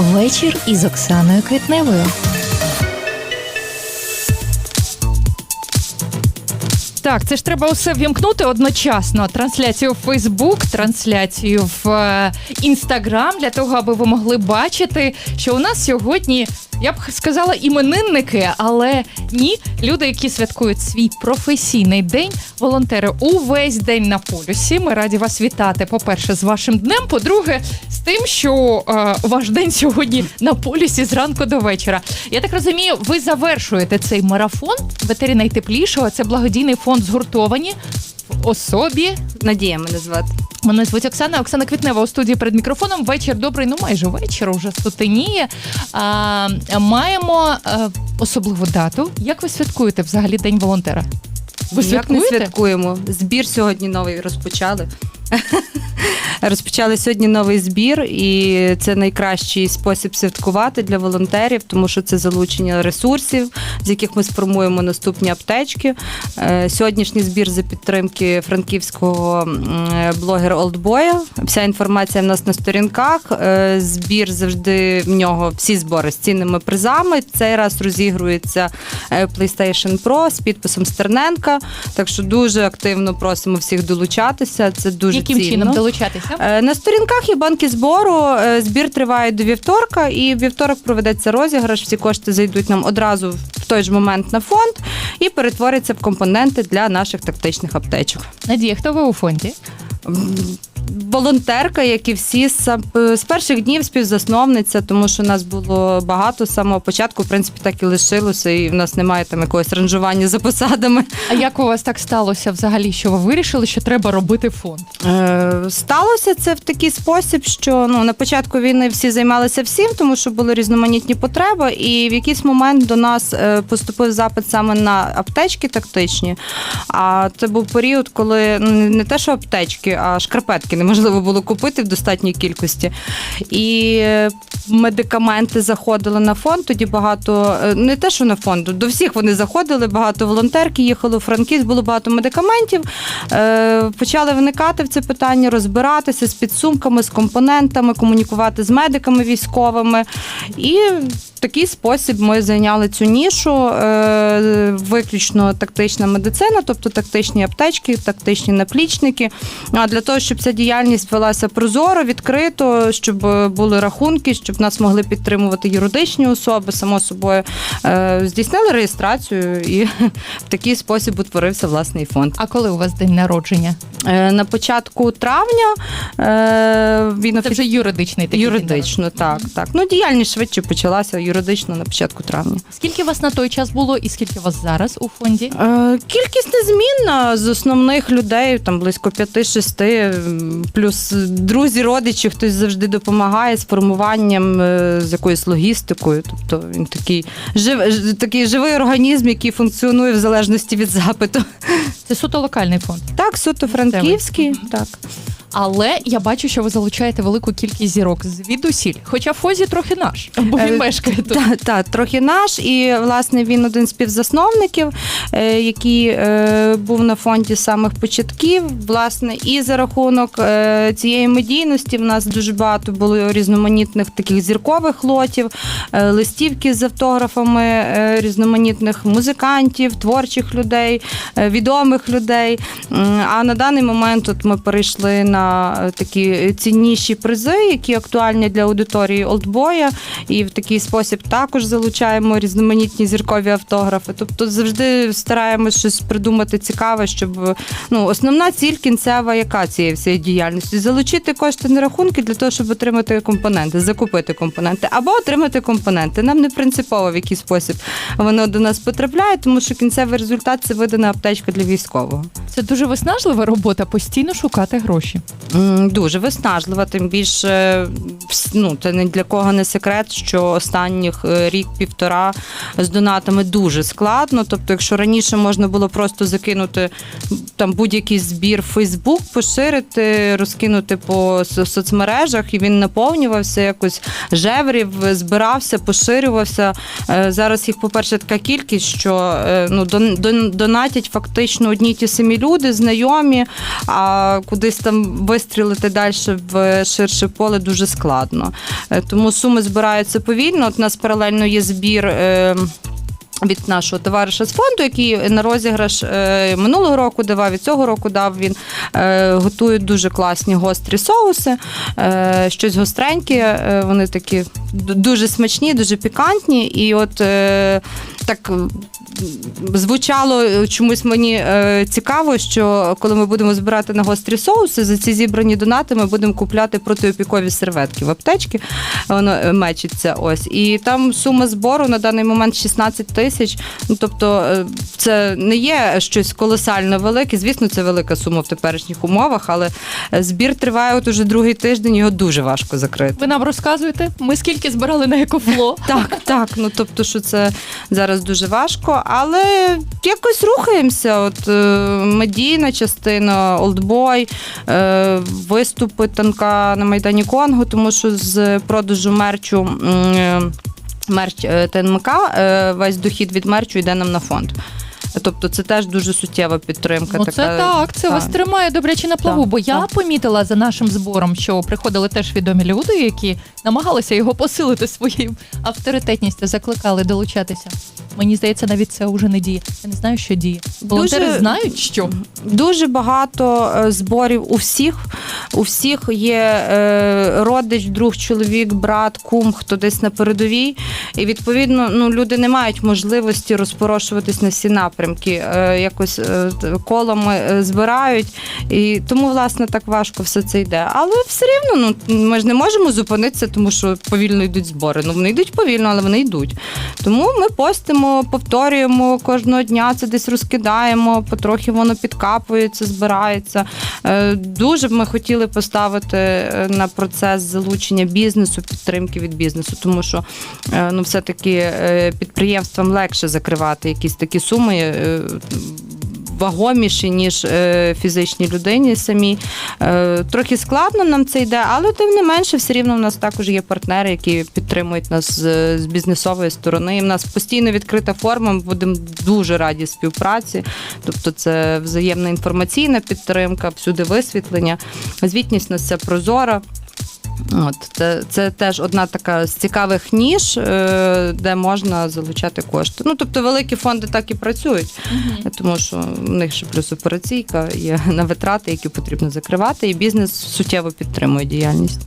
Вечір із Оксаною Квітневою. Так, це ж треба усе вімкнути одночасно. Трансляцію в Фейсбук, трансляцію в е, Інстаграм для того, аби ви могли бачити, що у нас сьогодні, я б сказала, іменинники, але ні, люди, які святкують свій професійний день, волонтери увесь день на полюсі. Ми раді вас вітати. По-перше, з вашим днем. По-друге, з тим, що е, ваш день сьогодні на полюсі зранку до вечора. Я так розумію, ви завершуєте цей марафон ветері найтеплішого. Це благодійний фонд згуртовані особі. Надія мене звати. Мене звуть Оксана. Оксана Квітнева у студії перед мікрофоном. Вечір добрий, ну майже вечір, уже сутеніє. А, маємо а, особливу дату. Як ви святкуєте взагалі День волонтера? Ви Як не святкуєте? святкуємо? Збір сьогодні новий розпочали. Розпочали сьогодні новий збір, і це найкращий спосіб святкувати для волонтерів, тому що це залучення ресурсів, з яких ми сформуємо наступні аптечки. Е, Сьогоднішній збір за підтримки франківського м, блогера Олдбоя. Вся інформація в нас на сторінках. Е, Збір завжди в нього всі збори з цінними призами. Цей раз розігрується е, PlayStation Pro з підписом Стерненка. Так що дуже активно просимо всіх долучатися. Це дуже Яким цінно. чином долучатися? Е, На сторінках є банки збору. Е, Збір триває до вівторка, і в вівторок проведеться розіграш. Всі кошти зайдуть нам одразу в той же момент на фонд і перетворяться в компоненти для наших тактичних аптечок. Надія, хто ви у фонді? Волонтерка, як і всі з е, з перших днів співзасновниця, тому що нас було багато з самого початку. В принципі, так і лишилося, і в нас немає там якогось ранжування за посадами. А як у вас так сталося взагалі, що ви вирішили, що треба робити фонд? Е, Сталося це в такий спосіб, що ну на початку війни всі займалися всім, тому що були різноманітні потреби, і в якийсь момент до нас е, поступив запит саме на аптечки тактичні. А це був період, коли ну, не те, що аптечки, а шкарпетки неможливо було купити в достатній кількості. І е, медикаменти заходили на фонд. Тоді багато е, не те, що на фонд, до всіх вони заходили. Багато волонтерки їхали у Франківськ, було багато медикаментів. Е, Почали виникати в це питання, розбиратися з підсумками, з компонентами, комунікувати з медиками військовими. І в такий спосіб ми зайняли цю нішу, виключно тактична медицина, тобто тактичні аптечки, тактичні наплічники. А для того, щоб ця діяльність велася прозоро, відкрито, щоб е, були рахунки, щоб нас могли підтримувати юридичні особи, само собою е, здійснили реєстрацію, і в такий спосіб утворився власний фонд. А коли у вас день народження? Е, На початку травня він Це вже юридичний такий день юридично, так, так. Ну, діяльність швидше почалася юридично на початку травня. Скільки вас на той час було і скільки вас зараз у фонді? Кількість незмінна з основних людей, там близько 5-6, м, плюс друзі, родичі, хтось завжди допомагає з формуванням, е, з якоюсь логістикою. Тобто він такий, жив, такий живий організм, який функціонує в залежності від запиту. Це суто локальний фонд. Так, суто франківський, так. Але я бачу, що ви залучаєте велику кількість зірок звідусіль. Хоча Фозі трохи наш, бо він Е, мешкає тут. Так, та, трохи наш, і власне він один з співзасновників, е, який е, був на фонді з самих початків. Власне, і за рахунок е, цієї медійності в нас дуже багато було різноманітних таких зіркових лотів, е, листівки з автографами е, різноманітних музикантів, творчих людей, е, відомих людей. А на даний момент от ми перейшли на е, такі цінніші призи, які актуальні для аудиторії Олдбоя, і в такий спосіб також залучаємо різноманітні зіркові автографи. Тобто завжди стараємось щось придумати цікаве, щоб ну основна ціль кінцева, яка цієї всієї діяльності залучити кошти на рахунки для того, щоб отримати компоненти, закупити компоненти або отримати компоненти. Нам не принципово в який спосіб воно до нас потрапляє, тому що кінцевий результат це видана аптечка для військового. Це дуже виснажлива робота, постійно шукати гроші. Дуже виснажлива, тим більше ну, це не для кого не секрет, що останніх е, рік-півтора з донатами дуже складно. Тобто, якщо раніше можна було просто закинути там будь-який збір в Фейсбук, поширити, розкинути по соцмережах, і він наповнювався якось жеврів, збирався, поширювався. Е, Зараз їх, по-перше, така кількість, що е, ну, дон- дон- донатять фактично одні ті самі люди, знайомі, а кудись там вистрілити далі в ширше поле дуже складно. Е, Тому суми збираються повільно. От у нас паралельно є збір. е, Від нашого товариша з фонду, який на розіграш е, минулого року давав, і цього року дав він. Готують дуже класні гострі соуси, щось гостреньке. вони такі дуже смачні, дуже пікантні. І от так звучало е, чомусь мені е, цікаво, що коли ми будемо збирати на гострі соуси, за ці зібрані донати ми будемо купляти протиопікові серветки в аптечці. Воно е, мечиться ось. І там сума збору на даний момент 16 тисяч. Ну тобто, це не є щось колосально велике. Звісно, це велика сума в теперішніх умовах, але збір триває от уже другий тиждень. Його дуже важко закрити. Ви нам розказуєте, ми скільки збирали на екофло? Так, так. Ну тобто, що це зараз дуже важко, але якось рухаємося. От е, медійна частина, олдбой, е, виступи танка на майдані Конго, тому що з продажу мерчу. е, Мерч ТНМК, весь дохід від мерчу йде нам на фонд. Тобто це теж дуже суттєва підтримка. Ну, така, це так, це вас тримає добряче на плаву. Так, бо я помітила за нашим збором, що приходили теж відомі люди, які намагалися його посилити своєю авторитетністю, закликали долучатися. Мені здається, навіть це вже не діє. Я не знаю, що діє. Волонтери Дуже- знають, що Дуже багато е, зборів у всіх. У всіх є е, родич, друг, чоловік, брат, кум, хто десь на передовій. І відповідно ну, люди не мають можливості розпорошуватись на всі напрямки. Е, якось е, колами е, збирають. І тому, власне, так важко все це йде. Але все рівно ну, ми ж не можемо зупинитися, тому що повільно йдуть збори. Ну, вони йдуть повільно, але вони йдуть. Тому ми постимо, повторюємо кожного дня, це десь розкидаємо, потрохи воно підкапується, збирається. Дуже б ми хотіли поставити на процес залучення бізнесу, підтримки від бізнесу, тому що ну, все-таки підприємствам легше закривати якісь такі суми. Вагоміші, ніж е, фізичній людині самі. Е, трохи складно нам це йде, але тим не менше, все рівно в нас також є партнери, які підтримують нас з бізнесової сторони. І в нас постійно відкрита форма. Ми будемо дуже раді співпраці. Тобто, це взаємна інформаційна підтримка, всюди висвітлення. Звітність у нас ця прозора. От це, це теж одна така з цікавих ніж, е, де можна залучати кошти. Ну тобто великі фонди так і працюють, тому що в них ще плюс операційка є на витрати, які потрібно закривати, і бізнес суттєво підтримує діяльність.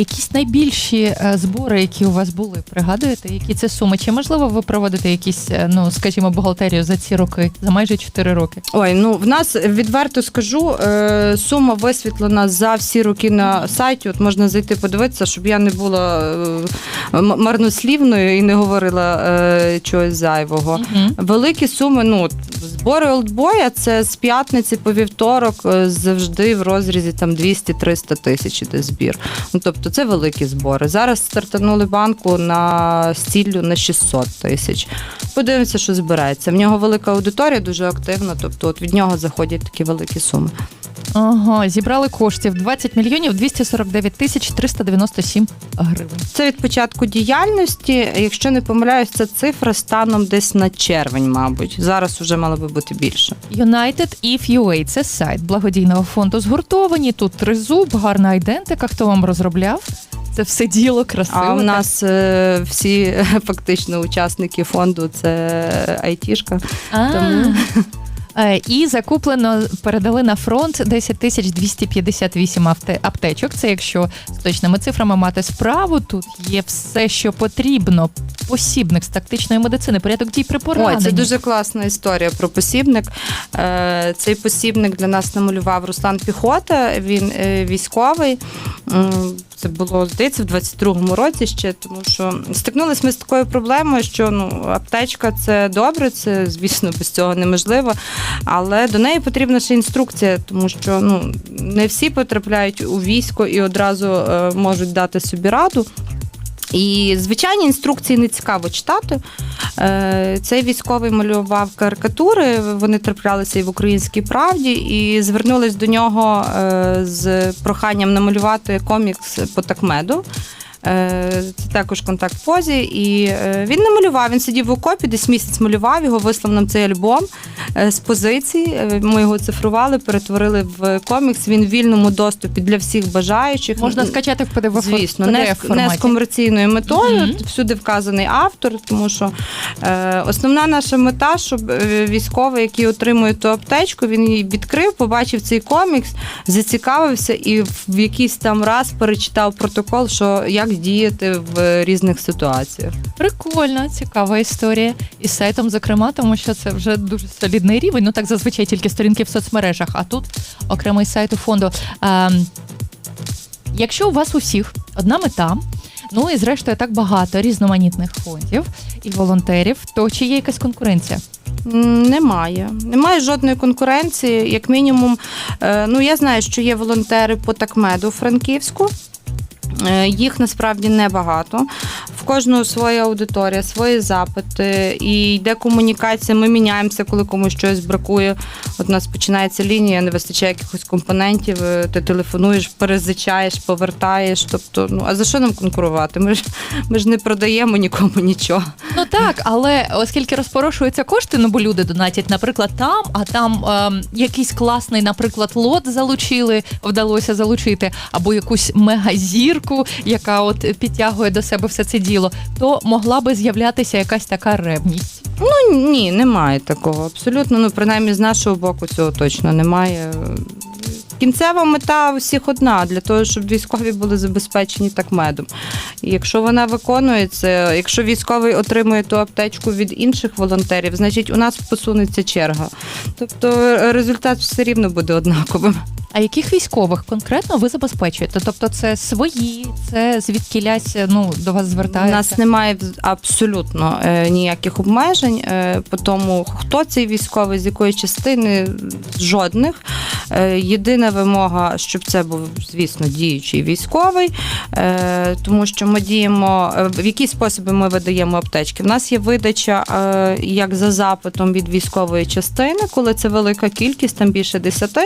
Якісь найбільші е, збори, які у вас були, пригадуєте, які це суми? Чи можливо ви проводите якісь, е, ну скажімо, бухгалтерію за ці роки, за майже 4 роки? Ой, ну в нас відверто скажу, е, сума висвітлена за всі роки на сайті. От можна зайти подивитися, щоб я не була марнослівною і не говорила чогось зайвого. Мгм. Великі суми, ну збори олдбоя це з п'ятниці по вівторок завжди в розрізі там 200-300 тисяч іде збір. Ну тобто це великі збори. Зараз стартанули банку на стіллю на 600 тисяч. Подивимося, що збирається. В нього велика аудиторія, дуже активна. Тобто, от від нього заходять такі великі суми. Ага, зібрали коштів 20 мільйонів 249 тисяч 397 гривень. Це від початку діяльності. Якщо не помиляюсь, це цифра станом десь на червень, мабуть. Зараз вже мало би бути більше. United If UA – це сайт благодійного фонду згуртовані. Тут тризуб, гарна ідентика. Хто вам розробляв? Це все діло красиво. А у нас е, всі фактично учасники фонду це айтішка. А. Тому- Е, І закуплено, передали на фронт 10 тисяч 258 аптечок. Це якщо з точними цифрами мати справу. Тут є все, що потрібно. Посібник з тактичної медицини, порядок дій при пораненні. це дуже класна історія про посібник. Е, Цей посібник для нас намалював Руслан Піхота. Він е, військовий. Це було здається в 22-му році ще, тому що стикнулися ми з такою проблемою, що ну аптечка це добре, це звісно без цього неможливо. Але до неї потрібна ще інструкція, тому що ну не всі потрапляють у військо і одразу е, можуть дати собі раду. І звичайні інструкції не цікаво читати. Е, Цей військовий малював карикатури, вони траплялися і в українській правді, і звернулись до нього е, з проханням намалювати комікс по такмеду. Е, Це також контакт позі. І е, він не малював. Він сидів в окопі, десь місяць малював його, вислав нам цей альбом е, з позицій. Ми його цифрували, перетворили в комікс. Він в вільному доступі для всіх бажаючих. Можна скачати в PDF Звісно, не, не з комерційною метою. Мгм. Всюди вказаний автор, тому що е, основна наша мета, щоб військовий, який отримує ту аптечку, він її відкрив, побачив цей комікс, зацікавився і в якийсь там раз перечитав протокол, що як діяти в різних ситуаціях. Прикольно, цікава історія. І з сайтом, зокрема, тому що це вже дуже солідний рівень. Ну так зазвичай тільки сторінки в соцмережах, а тут окремий сайт у фонду. Ем, якщо у вас у всіх одна мета. Ну і зрештою так багато різноманітних фондів і волонтерів, то чи є якась конкуренція? Немає. Немає жодної конкуренції. Як мінімум, е, ну я знаю, що є волонтери по такмеду Франківську. Е, Їх насправді небагато. В кожного своя аудиторія, свої запити, і йде комунікація. Ми міняємося, коли комусь щось бракує. От у нас починається лінія, не вистачає якихось компонентів. е, Ти телефонуєш, перезичаєш, повертаєш. Тобто, ну а за що нам конкурувати? Ми ж ми ж не продаємо нікому нічого. Ну так, але оскільки розпорошуються кошти, ну бо люди донатять, наприклад, там, а там ем, якийсь класний, наприклад, лот залучили, вдалося залучити, або якусь мегазірку, яка от підтягує до себе все це діло, то могла би з'являтися якась така ревність. Ну ні, немає такого. Абсолютно. Ну, принаймні, з нашого боку цього точно немає. Кінцева мета всіх одна для того, щоб військові були забезпечені так медом. І якщо вона виконується, якщо військовий отримує ту аптечку від інших волонтерів, значить у нас посунеться черга. Тобто е, результат все рівно буде однаковим. А яких військових конкретно ви забезпечуєте? Тобто це свої, це звідкілясь ну до вас У нас немає абсолютно е, ніяких обмежень е, по тому, хто цей військовий, з якої частини жодних. Е, вимога, щоб це був, звісно, діючий військовий, е, тому що ми діємо е, в які способи ми видаємо аптечки. У нас є видача е, як за запитом від військової частини, коли це велика кількість, там більше 10,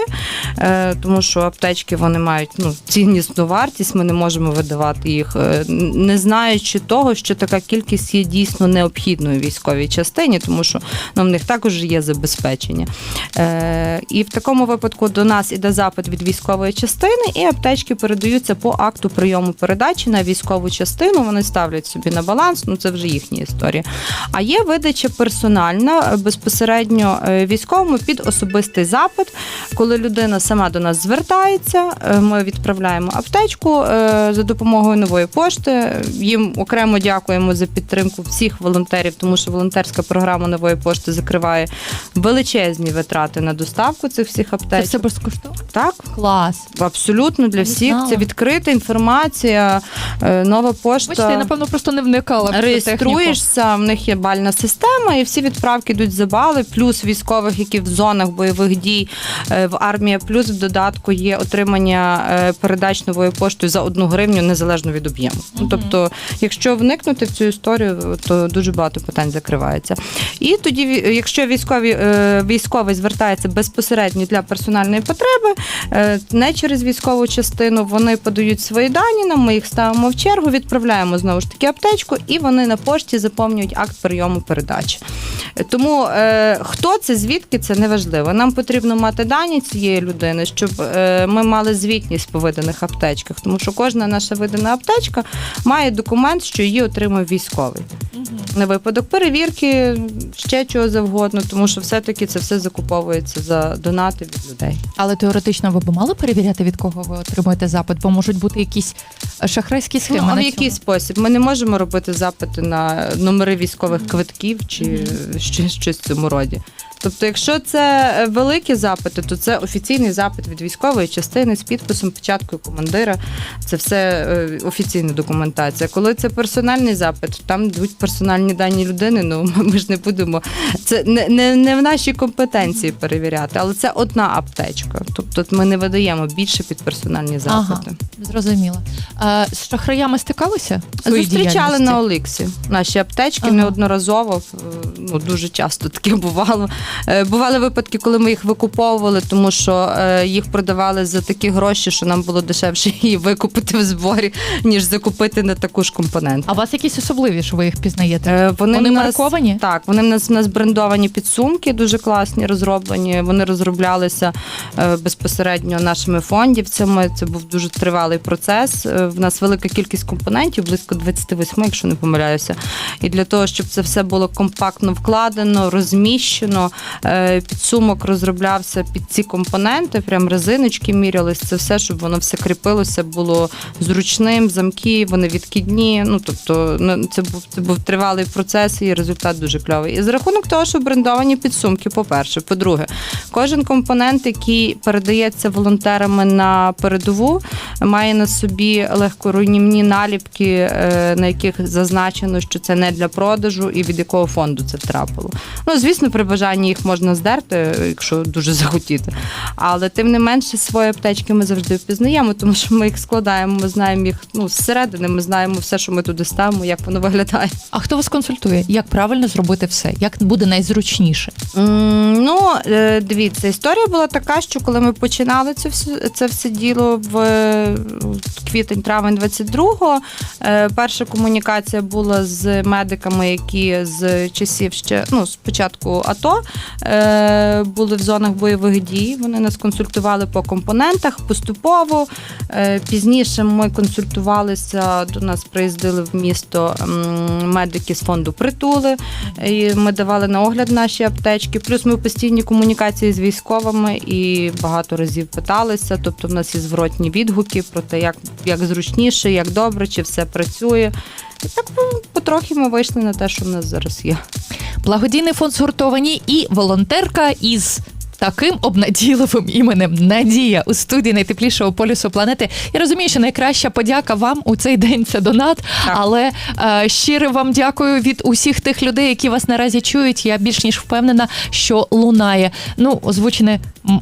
е, тому що аптечки вони мають ну, ціннісну вартість, ми не можемо видавати їх, не знаючи того, що така кількість є дійсно необхідною військовій частині, тому що ну, в них також є забезпечення. І в такому випадку до нас іде запит від військової частини, і аптечки передаються по акту прийому передачі на військову частину. Вони ставлять собі на баланс, ну це вже їхня історія. А є видача персональна е, безпосередньо е, військовому під особистий запит, коли людина сама до нас звертається, е, ми відправляємо аптечку за допомогою нової пошти. Їм окремо дякуємо за підтримку всіх волонтерів, тому що волонтерська програма нової пошти закриває величезні витрати на доставку цих всіх Це аптечок. все безкоштовно? Так, Клас. абсолютно для всіх. знала. Це відкрита інформація, е, нова пошта. Бачите, я напевно просто не вникала в цю техніку. Реєструєшся, в них є бальна система, і всі відправки йдуть за бали, плюс військових, які в зонах бойових дій е, в армія, плюс в додатку є отримання е, передач новою поштою за одну гривню незалежно від об'єму. Ну, Тобто, якщо вникнути в цю історію, то дуже багато питань закривається. І тоді, ві- якщо військові е, військовий звертається безпосередньо для персональної потреби, не через військову частину, вони подають свої дані нам, ми їх ставимо в чергу, відправляємо знову ж таки аптечку, і вони на пошті заповнюють акт прийому передачі. Е, Тому е, хто це, звідки це неважливо. Нам потрібно мати дані цієї людини, щоб е, ми мали звітність по виданих аптечках, тому що кожна наша видана аптечка має документ, що її отримав військовий на випадок перевірки, ще чого завгодно, тому що все-таки це все закуповується за донати від людей. Але теоретично ви б мали перевіряти, від кого ви отримуєте запит, бо можуть бути якісь е, шахрайські схеми. Ну, а на в який цьому. спосіб? Ми не можемо робити запити на номери військових квитків чи ще щось в цьому роді. Тобто, якщо це е, великі запити, то це офіційний запит від військової частини з підписом, печаткою командира. Це все е, офіційна документація. Коли це персональний запит, там йдуть персональні дані людини. Ну ми ж не будемо. Це не, не, не в нашій компетенції перевіряти, але це одна аптечка. Тобто ми не видаємо більше під персональні Ага. запити. Зрозуміло. Е, з шахраями стикалися? Зустрічали на Оліксі наші аптечки Ага. неодноразово. е, Ну дуже часто таке бувало. Е, Бували випадки, коли ми їх викуповували, тому що е, їх продавали за такі гроші, що нам було дешевше її викупити в зборі, ніж закупити на таку ж компонент. А у вас якісь особливі, що ви їх пізнаєте? Е, Вони, Вони нас, марковані? Так, вони в нас в нас брендовані підсумки, дуже класні, розроблені. Вони розроблялися безпосередньо нашими фондівцями. Це був дуже тривалий процес. В нас велика кількість компонентів, близько 28, якщо не помиляюся. І для того, щоб це все було компактно вкладено, розміщено, підсумок розроблявся під ці компоненти, прям резиночки мірялись. Це все, щоб воно все кріпилося, було зручним, замки, вони відкидні. Ну тобто, ну, це був це був тривалий процес, і результат дуже кльовий. І за рахунок того, що брендовані підсумки, по-перше, по-друге, кожен компонент, який передається волонтерами на передову, має на собі легкоруйнівні наліпки, е, на яких зазначено, що це не для продажу і від якого фонду це втрапило. Ну, звісно, при бажанні їх можна здерти, якщо дуже захотіти. Але тим не менше свої аптечки ми завжди впізнаємо, тому що ми їх складаємо, ми знаємо їх ну, зсередини, ми знаємо все, що ми туди ставимо, як воно виглядає. А хто вас консультує? Як правильно зробити все? Як буде найзручніше? М, Ну, е, дивіться, історія була така, що коли ми починали це все, це все діло в е, квітень-травень 22-го, е, перша комунікація була з медиками, які з часів ще ну, спочатку АТО були в зонах бойових дій. Вони нас консультували по компонентах поступово. Е, Пізніше ми консультувалися, до нас приїздили в місто медики з фонду притули. І ми давали на огляд наші аптечки. Плюс ми в постійній комунікації з військовими і багато разів питалися. Тобто, в нас є зворотні відгуки про те, як, як зручніше, як добре, чи все працює. І так ну, потрохи ми вийшли на те, що в нас зараз є. Благодійний фонд згуртовані і волонтерка із. Таким обнадійливим іменем Надія у студії найтеплішого полюсу планети. Я розумію, що найкраща подяка вам у цей день це донат. Так. Але е, щиро вам дякую від усіх тих людей, які вас наразі чують. Я більш ніж впевнена, що лунає. Ну, озвучене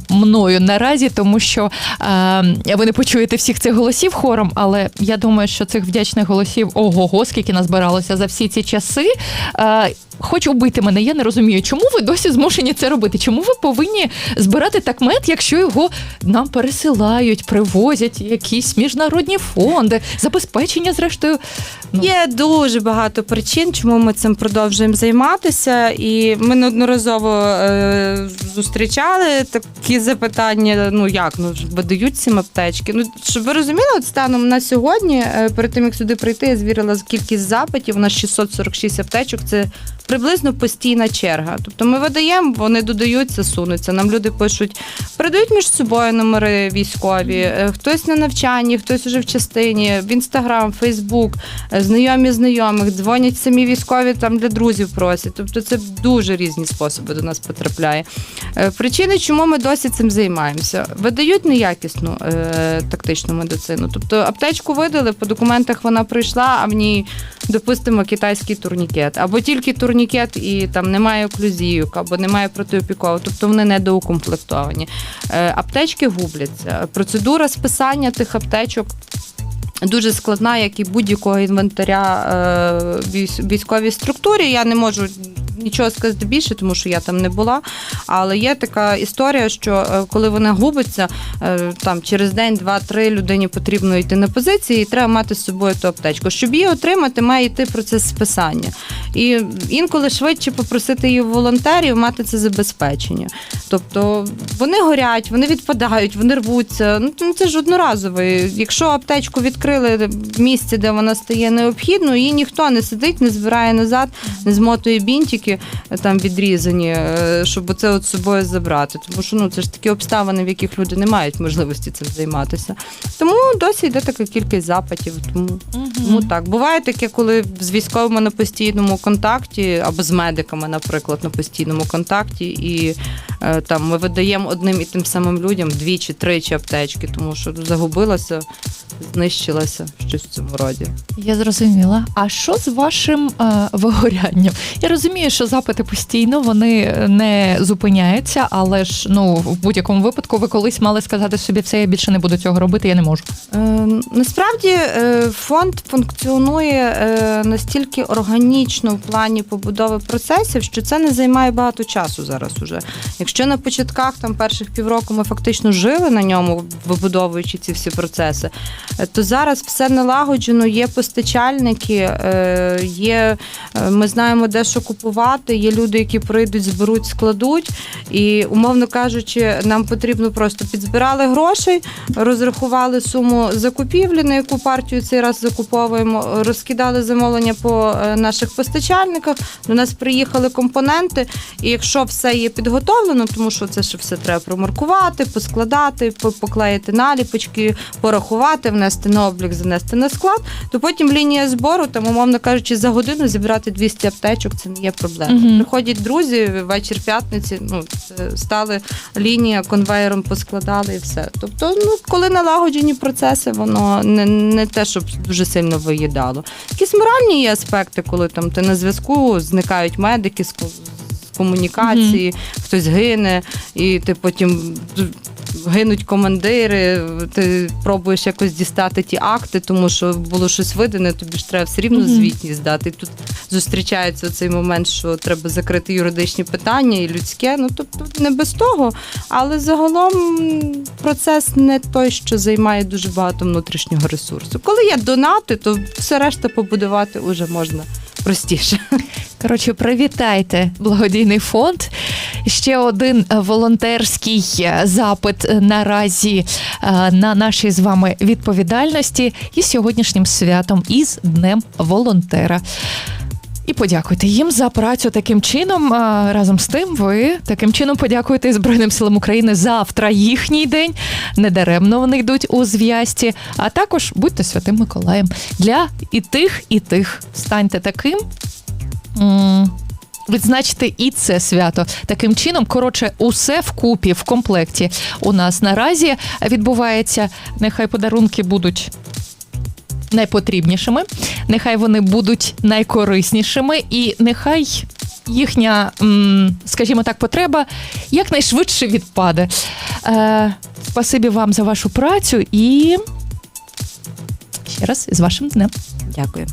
мною наразі, тому що е, ви не почуєте всіх цих голосів хором. Але я думаю, що цих вдячних голосів ого-го, скільки назбиралося за всі ці часи. Е, Хоч убити мене, я не розумію, чому ви досі змушені це робити? Чому ви повинні збирати так мед, якщо його нам пересилають, привозять якісь міжнародні фонди, забезпечення, зрештою. Ну. Є дуже багато причин, чому ми цим продовжуємо займатися, і ми неодноразово е, зустрічали такі запитання: ну як ну видають цим аптечки. Ну щоб ви розуміли, от станом на сьогодні, е, перед тим як сюди прийти, я звірила кількість запитів. У нас 646 аптечок. Це приблизно постійна черга. Тобто ми видаємо, вони додаються, сунуться. Нам люди пишуть, передають між собою номери військові, е, хтось на навчанні, хтось уже в частині, в інстаграм, Фейсбук, е, знайомі знайомих, дзвонять самі військові там для друзів просять. Тобто це дуже різні способи до нас потрапляє. Причини, чому ми досі цим займаємося, видають неякісну е, тактичну медицину. Тобто аптечку видали, по документах вона прийшла, а в ній, допустимо, китайський турнікет, або тільки турнікет і там немає оклюзійок, або немає протиопікового, тобто вони недоукомплектовані. Е, аптечки губляться. Процедура списання тих аптечок. Дуже складна, як і будь-якого інвентаря е, військовій структурі. Я не можу нічого сказати більше, тому що я там не була. Але є така історія, що е, коли вона губиться, е, там через день, два-три людині потрібно йти на позиції, і треба мати з собою ту аптечку. Щоб її отримати, має йти процес списання. І інколи швидше попросити її волонтерів мати це забезпечення. Тобто вони горять, вони відпадають, вони рвуться. Ну це ж одноразове. Якщо аптечку відкрили в місці, де вона стає необхідною, її ніхто не сидить, не збирає назад, не змотує бінтики е, там відрізані, е, щоб це от з собою забрати. Тому що ну це ж такі обставини, в яких люди не мають можливості цим займатися. Тому досі йде така кількість запитів. Тому тому так. Буває таке, коли з військовими на постійному контакті, або з медиками, наприклад, на постійному контакті, і е, там ми видаємо одним і тим самим людям дві чи тричі аптечки, тому що загубилася знищилася щось в цьому роді. Я зрозуміла. А що з вашим е, вигорянням? Я розумію, що запити постійно вони не зупиняються, але ж ну в будь-якому випадку ви колись мали сказати собі, все я більше не буду цього робити, я не можу. Е, насправді е, фонд функціонує е, настільки органічно в плані побудови процесів, що це не займає багато часу зараз уже. Якщо на початках там перших півроку ми фактично жили на ньому, вибудовуючи ці всі процеси, е, то зараз все налагоджено, є постачальники, е, є, е, ми знаємо, де що купувати, є люди, які прийдуть, зберуть, складуть. І, умовно кажучи, нам потрібно просто підзбирали грошей, розрахували суму закупівлі, на яку партію цей раз закуповуємо, розкидали замовлення по е, наших постачальниках. До нас приїхали компоненти, і якщо все є підготовлено, тому що це ж все треба промаркувати, поскладати, поклеїти наліпочки, порахувати, внести на облік, занести на склад, то потім лінія збору, там, умовно кажучи, за годину зібрати 200 аптечок це не є проблема. Мгм. Приходять друзі, вечір п'ятниці, ну стали лінія конвейером поскладали і все. Тобто, ну коли налагоджені процеси, воно не, не те, щоб дуже сильно виїдало. Якісь моральні є аспекти, коли там ти на зв'язку зникають медики з ко- з комунікації, хтось гине, і ти потім гинуть командири, ти пробуєш якось дістати ті акти, тому що було щось видане, тобі ж треба все рівно звітність здати. І тут зустрічається цей момент, що треба закрити юридичні питання і людське. Ну тобто не без того. Але загалом процес не той, що займає дуже багато внутрішнього ресурсу. Коли є донати, то все решта побудувати вже можна простіше. Коротше, привітайте благодійний фонд. Ще один е, волонтерський е, запит е, наразі на нашій з вами відповідальності і сьогоднішнім святом із Днем волонтера. І подякуйте їм за працю таким чином. А, Разом з тим, ви таким чином подякуєте Збройним силам України завтра їхній день. Недаремно вони йдуть у зв'язці. А також будьте святим Миколаєм для і тих, і тих. Станьте таким. Відзначити і це свято таким чином. Коротше, усе вкупі в комплекті у нас наразі відбувається. Нехай подарунки будуть найпотрібнішими, нехай вони будуть найкориснішими, і нехай їхня, скажімо так, потреба якнайшвидше відпаде. Е, спасибі вам за вашу працю і ще раз з вашим днем. Дякую.